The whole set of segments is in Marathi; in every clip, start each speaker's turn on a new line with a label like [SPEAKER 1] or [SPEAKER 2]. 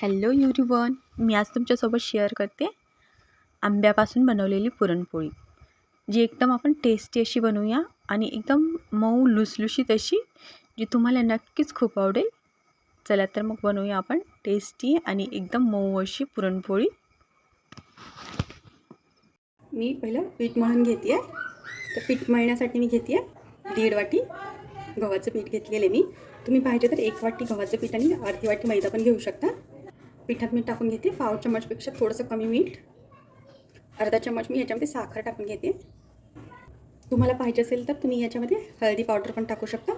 [SPEAKER 1] हॅलो युरीवन मी आज तुमच्यासोबत शेअर करते आंब्यापासून बनवलेली पुरणपोळी जी एकदम आपण टेस्टी अशी बनवूया आणि एकदम मऊ लुसलुशीत अशी जी तुम्हाला नक्कीच खूप आवडेल. चला तर मग बनवूया आपण टेस्टी आणि एकदम मऊ अशी पुरणपोळी. मी पहिलं पीठ मळून घेते तर पीठ मळण्यासाठी मी घेते दीड वाटी गव्हाचं पीठ घेतलेलं आहे मी. तुम्ही पाहिजे तर एक वाटी गव्हाचं पीठ आणि अर्धी वाटी मैदा पण घेऊ शकता. पिठात मीठ टाकून घेते. पाव चम्मचपेक्षा थोडंसं कमी मीठ. अर्धा चम्मच मी याच्यामध्ये साखर टाकून घेते. तुम्हाला पाहिजे असेल तर तुम्ही याच्यामध्ये हळदी पावडर पण टाकू शकता.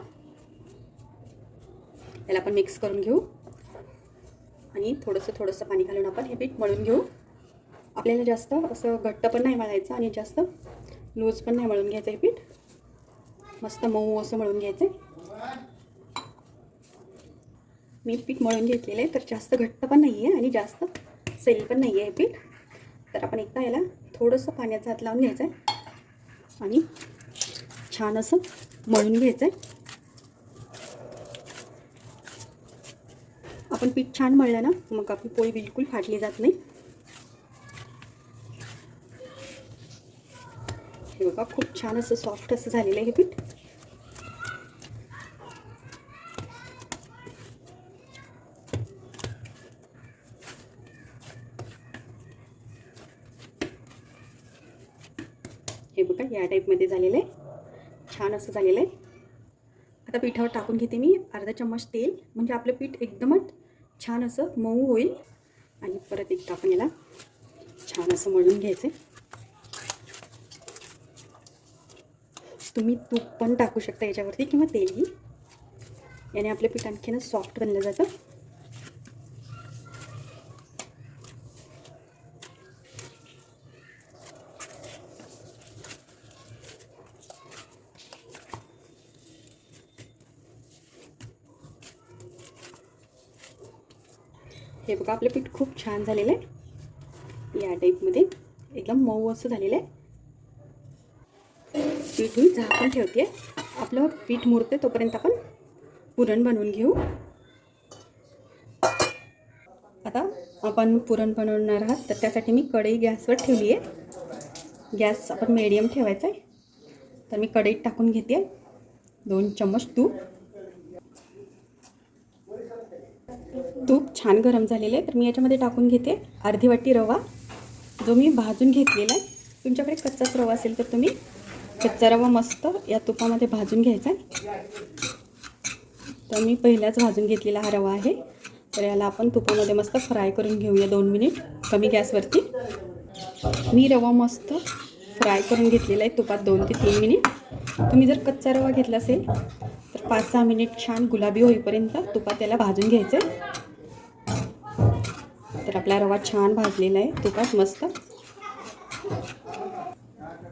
[SPEAKER 1] याला आपण मिक्स करून घेऊ. आणि थोडंसं थोडंसं पाणी घालून आपण हे पीठ मळून घेऊ. आपल्याला जास्त असं घट्ट पण नाही मळायचं आणि जास्त लूज पण नाही मळून घ्यायचं हे पीठ. मस्त मऊ असं मळून घ्यायचं मी पीठ मळून घेतलेलं आहे तर जास्त घट्ट पण नाही आहे आणि जास्त सैल पण नाही आहे हे पीठ. तर आपण एकदा याला थोडंसं पाण्यात हात लावून घ्यायचं आहे आणि छान असं मळून घ्यायचं आहे आपण पीठ छान मळलं ना मग आपली पोळी बिलकुल फाटली जात नाही. हे बघा खूप छान असं सॉफ्ट असं झालेलं आहे हे पीठ. हे बघा या टाईपमध्ये झालेलं आहे. छान असं झालेलं आहे. आता पिठावर टाकून घेते मी अर्धा चम्मच तेल म्हणजे आपलं पीठ एकदमच छान असं मऊ होईल. आणि परत एकदा आपण याला छान असं मळून घ्यायचं तुम्ही तूप पण टाकू शकता याच्यावरती किंवा तेलही. याने आपलं पीठ आणखीनच सॉफ्ट बनलं जातं. बघा आपलं पीठ खूप छान झालेलं आहे. या टाईपमध्ये एकदम मऊ असं झालेलं आहे. पीठ मी झाकून ठेवते. आपलं पीठ मुरते तोपर्यंत आपण पुरण बनवून घेऊ. आता आपण पुरण बनवणार आहात तर त्यासाठी मी कढई गॅसवर ठेवली आहे. गॅस आपण मिडियम ठेवायचा आहे. तर मी कढईत टाकून घेते. दोन चम्मच तूप. तूप छान गरम झालेलं आहे. तर मी याच्यामध्ये टाकून घेते अर्धी वाटी रवा. जो मी भाजून घेतलेला आहे. तुमच्याकडे कच्चाच रवा असेल तर तुम्ही कच्चा रवा मस्त या तुपामध्ये भाजून घ्यायचा आहे. तर मी पहिल्याच भाजून घेतलेला हा रवा आहे. तर याला आपण तुपामध्ये मस्त फ्राय करून घेऊया दोन मिनिट कमी गॅसवरती. मी रवा मस्त फ्राय करून घेतलेला आहे तुपात दोन ते तीन मिनिट. तुम्ही जर कच्चा रवा घेतला असेल पाच सहा मिनिट छान गुलाबी होईपर्यंत तुपात त्याला भाजून घ्यायचं. तर आपला रवा छान भाजलेला आहे तुपात मस्त.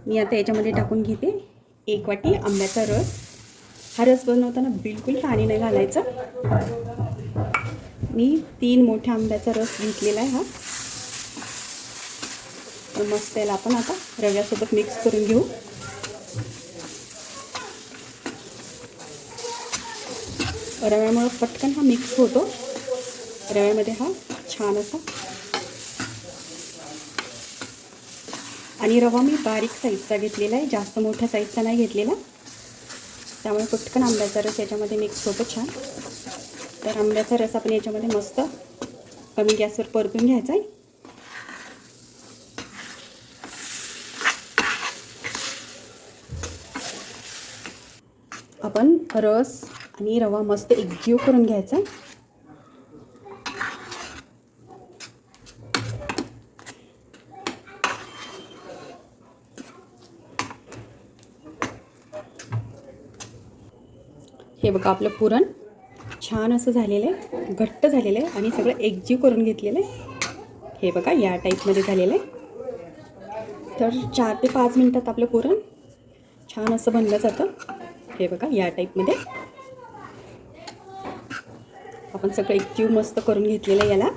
[SPEAKER 1] मी आता याच्यामध्ये टाकून घेते एक वाटी आंब्याचा रस. हा रस बनवताना बिलकुल पाणी नाही घालायचं. मी तीन मोठ्या आंब्याचा रस घेतलेला आहे हा. मस्त याला आपण आता रव्यासोबत मिक्स करून घेऊ. रव्यामुळं पटकन हा मिक्स होतो. रव्यामध्ये हा छान असा. आणि रवा मी बारीक साईजचा घेतलेला आहे जास्त मोठ्या साईजचा नाही घेतलेला. त्यामुळे पटकन आंब्याचा रस याच्यामध्ये मिक्स होतो छान. तर आंब्याचा रस आपण याच्यामध्ये मस्त कमी गॅसवर परतून घ्यायचा आहे. आपण रस आणि रवा मस्त एकजीव करून घ्यायचा. आहे हे बघा आपलं पुरण छान असं झालेलं आहे घट्ट झालेलं आहे आणि सगळं एकजीव करून घेतलेलं आहे. हे बघा या टाईपमध्ये झालेलं आहे. तर चार ते पाच मिनटात आपलं पुरण छान असं बनलं जातं. हे बघा या टाईपमध्ये. आपण सगळं एकजीव मस्त करून घेतलेलं आहे याला.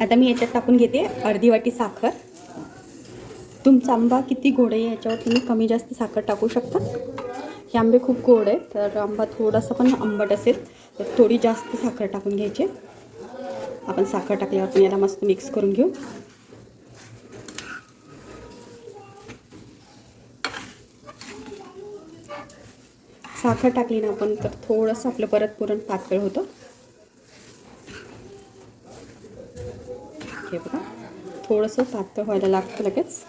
[SPEAKER 1] आता मी याच्यात टाकून घेते अर्धी वाटी साखर. तुमचा आंबा किती गोड आहे याच्यावर तुम्ही कमी जास्त साखर टाकू शकता. हे आंबे खूप गोड आहे तर आंबा थोडासा पण आंबट असेल तर थोडी जास्त साखर टाकून घ्यायची. आपण साखर टाकल्यावर पण याला मस्त मिक्स करून घेऊ. साखर टाकली ना आपण तर थोडंसं आपलं परत पुरण पातळ होतं. हे बघा थोडंसं पातळ व्हायला लागतं लगेच.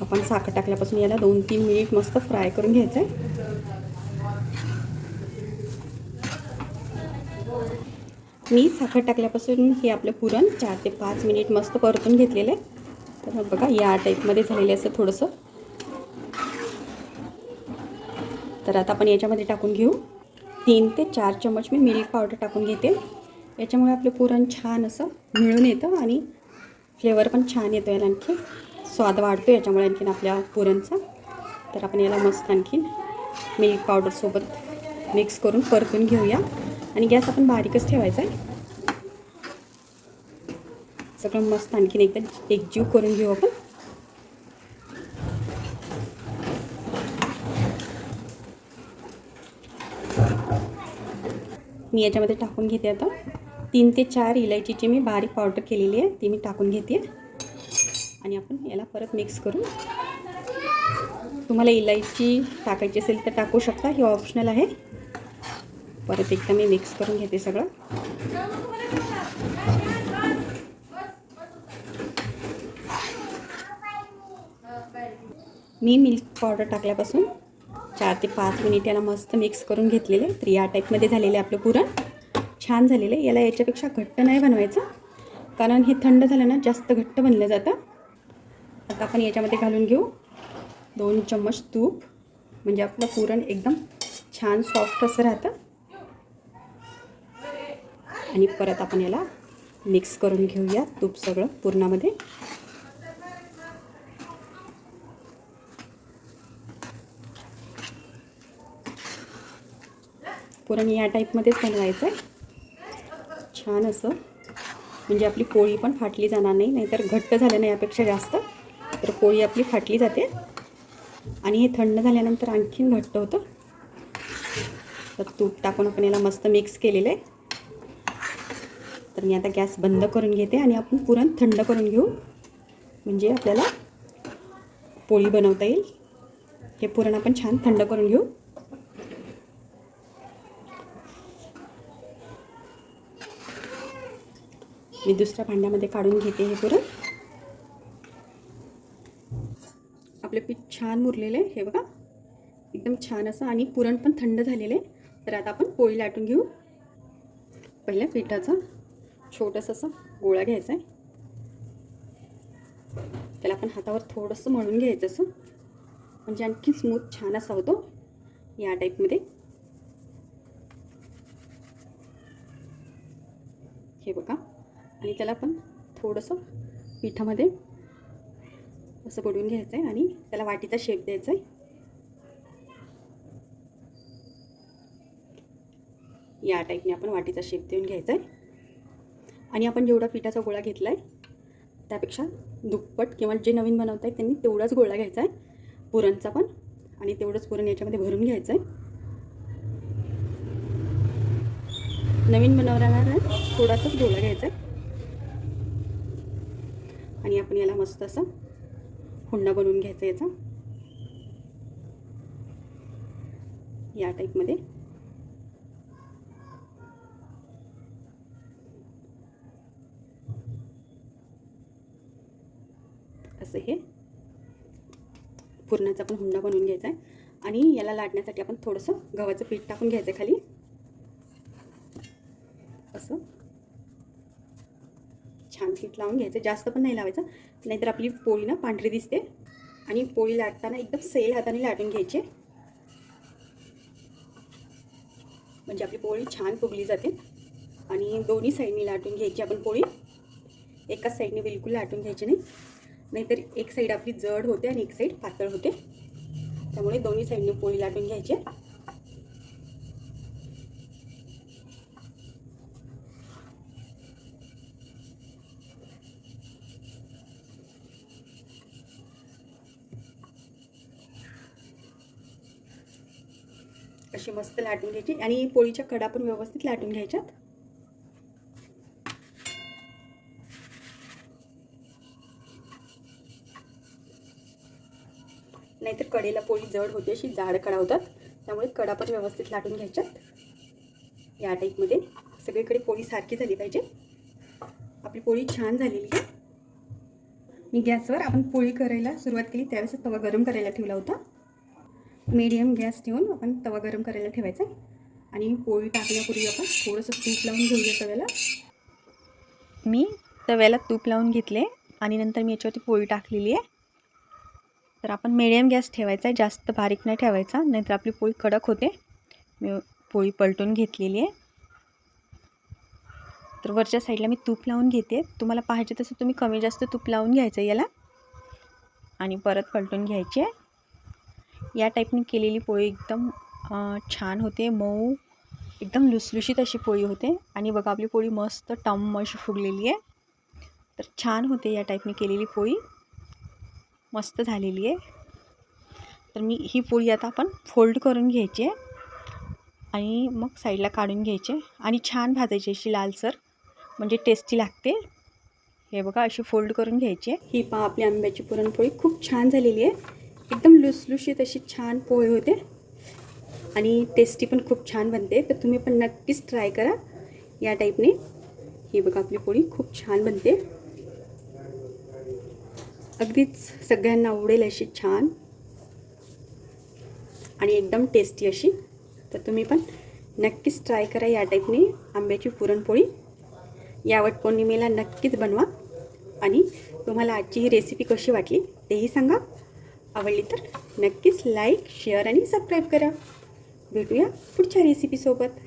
[SPEAKER 1] आपण साखर टाकल्यापासून याला दोन तीन मिनिट मस्त फ्राय करून घ्यायचं आहे मी साखर टाकल्यापासून हे आपलं पुरण चार ते पाच मिनिट मस्त परतून घेतलेलं आहे. बघा या टाईपमध्ये झालेले असं थोडंसं. तर आता आपण याच्यामध्ये टाकून घेऊ. तीन ते चार चमच मी मिल्क पावडर टाकून घेते. याच्यामुळे आपलं पुरण छान असं मिळून येतं आणि फ्लेवर पण छान येतो याला आणखी. स्वाद वाढतो याच्यामुळे आणखीन आपल्या पुरणचा. तर आपण याला मस्त आणखीन मिल्क पावडरसोबत मिक्स करून परतून घेऊया. आणि गॅस आपण बारीकच ठेवायचा आहे. सगळं मस्त आणखीन एकदा एकजीव करून घेऊ आपण. मी याच्यामध्ये टाकून घेते आता. तीन ते चार इलायचीची मी बारीक पावडर केलेली आहे ती मी टाकून घेते. आणि आपण याला परत मिक्स करू. तुम्हाला इलायची टाकायची असेल तर टाकू शकता हे ऑप्शनल आहे. परत एकदा मी मिक्स करून घेते सगळं. मी मिल्क पावडर टाकल्यापासून चार ते पाच मिनिट याला मस्त मिक्स करून घेतलेले. तर या टाईपमध्ये झालेले आपलं पुरण. छान झालेलं. आहे याला याच्यापेक्षा घट्ट नाही बनवायचं. कारण हे थंड झालं ना जास्त घट्ट बनलं जातं. आता आपण याच्यामध्ये घालून घेऊ. दोन चम्मच तूप. म्हणजे आपलं पुरण एकदम छान सॉफ्ट असं राहतं. आणि परत आपण याला मिक्स करून घेऊया तूप सगळं पुरणामध्ये. पुरण या टाईपमध्येच बनवायचं आहे छान असं. म्हणजे आपली पोळी पण फाटली जाणार नाही नाहीतर घट्ट झालं नाही यापेक्षा जास्त. तर पोळी आपली फाटली जाते. आणि हे थंड झाल्यानंतर आणखीन घट्ट होतं. तर तूप टाकून आपण याला मस्त मिक्स केलेलं आहे. तर मी आता गॅस बंद करून घेते आणि आपण पुरण थंड करून घेऊ. म्हणजे आपल्याला पोळी बनवता येईल. हे पुरण आपण छान थंड करून घेऊ. मी दुसऱ्या भांड्यामध्ये काढून घेते हे पुरण आपले पीठ छान मुरलेलं आहे हे बघा. एकदम छान असं आणि पुरण पण थंड झालेलं आहे. तर आता आपण पोळी लाटून घेऊ. पहिल्या पिठाचा छोटंसं असं गोळा घ्यायचा आहे. त्याला आपण हातावर थोडंसं मळून घ्यायचं असं. म्हणजे आणखी स्मूथ छान असा होतो. या टाईपमध्ये हे बघा. आणि त्याला पण थोडंसं पिठामध्ये असं बुडवून घ्यायचं आहे आणि त्याला वाटीचा शेप द्यायचा आहे या टाईपने आपण वाटीचा शेप देऊन घ्यायचा आहे आणि आपण जेवढा पिठाचा गोळा घेतला आहे त्यापेक्षा दुप्पट किंवा जे नवीन बनवत आहेत त्यांनी तेवढाच गोळा घ्यायचा आहे पुरणचा पण आणि तेवढंच पुरण याच्यामध्ये भरून घ्यायचं आहे नवीन बनवणार थोडासाच गोळा घ्यायचा आहे आणि आपण याला मस्त असं हुंडा बनवून घ्यायचा याचा. या टाईपमध्ये असं हे. पुरणाचा पण हुंडा बनवून घ्यायचा आहे. आणि याला लाटण्यासाठी आपण थोडंसं गव्हाचं पीठ टाकून घ्यायचं आहे खाली. असं. मीठ लावून घ्यायचं. जास्त पण नाही लावायचं. नाहीतर आपली पोळी ना पांढरी दिसते. आणि पोळी लाटताना एकदम सेल हाताने लाटून घ्यायची. म्हणजे आपली पोळी छान फुगली जाते. आणि दोन्ही साईडनी लाटून घ्यायची आपण पोळी. एकाच साईडने बिलकुल लाटून घ्यायची नाही. नाहीतर एक साईड आपली जड होते आणि एक साईड पातळ होते. त्यामुळे दोन्ही साईडने पोळी लाटून घ्यायची. अशी मस्त लाटून घ्यायची. आणि पोळीच्या कडा पण व्यवस्थित लाटून घ्यायच्यात. नाहीतर कडेला पोळी जड होते अशी जाड कडा होतात. त्यामुळे कडा पण व्यवस्थित लाटून घ्यायच्यात. या टाईपमध्ये सगळीकडे पोळी सारखी झाली पाहिजे. आपली पोळी छान झालेली आहे. मी गॅसवर आपण पोळी करायला सुरुवात केली. त्यावेळेस तवा गरम करायला ठेवला होता. मीडियम गॅस ठेवून आपण तवा गरम करायला ठेवायचा आणि पोळी टाकण्यापूर्वी आपण थोडंसं तूप लावून घेऊया तव्याला. मी तव्याला तूप लावून घेतले आणि नंतर मी याच्यावरती पोळी टाकलेली आहे. तर आपण मिडियम गॅस ठेवायचा आहे जास्त बारीक नाही ठेवायचा नाहीतर आपली पोळी कडक होते. मी पोळी पलटून घेतलेली आहे. तर वरच्या साईडला मी तूप लावून घेते. तुम्हाला पाहिजे तसं तुम्ही कमी जास्त तूप लावून घ्यायचं याला. आणि परत पलटून घ्यायची आहे. या टाईपने केलेली पोळी एकदम छान होते. मऊ एकदम लुसलुशीत अशी पोळी होते. आणि बघा आपली पोळी मस्त टम अशी फुगलेली आहे. तर छान होते या टाईपने केलेली पोळी. मस्त झालेली आहे. तर मी ही पोळी आता आपण फोल्ड करून घ्यायची आहे. आणि मग साईडला काढून घ्यायचे आणि छान भाजायची अशी लालसर म्हणजे टेस्टी लागते. हे बघा अशी फोल्ड करून घ्यायची आहे. ही पहा आपली आंब्याची पुरणपोळी खूप छान झालेली आहे. एकदम लुसलुशीत अशी छान पोहे होते. आणि टेस्टी पण खूप छान बनते. तर तुम्ही पण नक्कीच ट्राय करा. या टाईपने ही बघा आपली पोळी खूप छान बनते. अगदीच सगळ्यांना आवडेल अशी छान. आणि एकदम टेस्टी अशी. तर तुम्ही पण नक्कीच ट्राय करा या टाईपने आंब्याची पुरणपोळी. या वटपौर्णिमेला नक्कीच बनवा. आणि तुम्हाला आजची ही रेसिपी कशी वाटली तेही सांगा. आवडली तर नक्कीच लाईक शेअर आणि सबस्क्राईब करा. भेटूया पुढच्या रेसिपीसोबत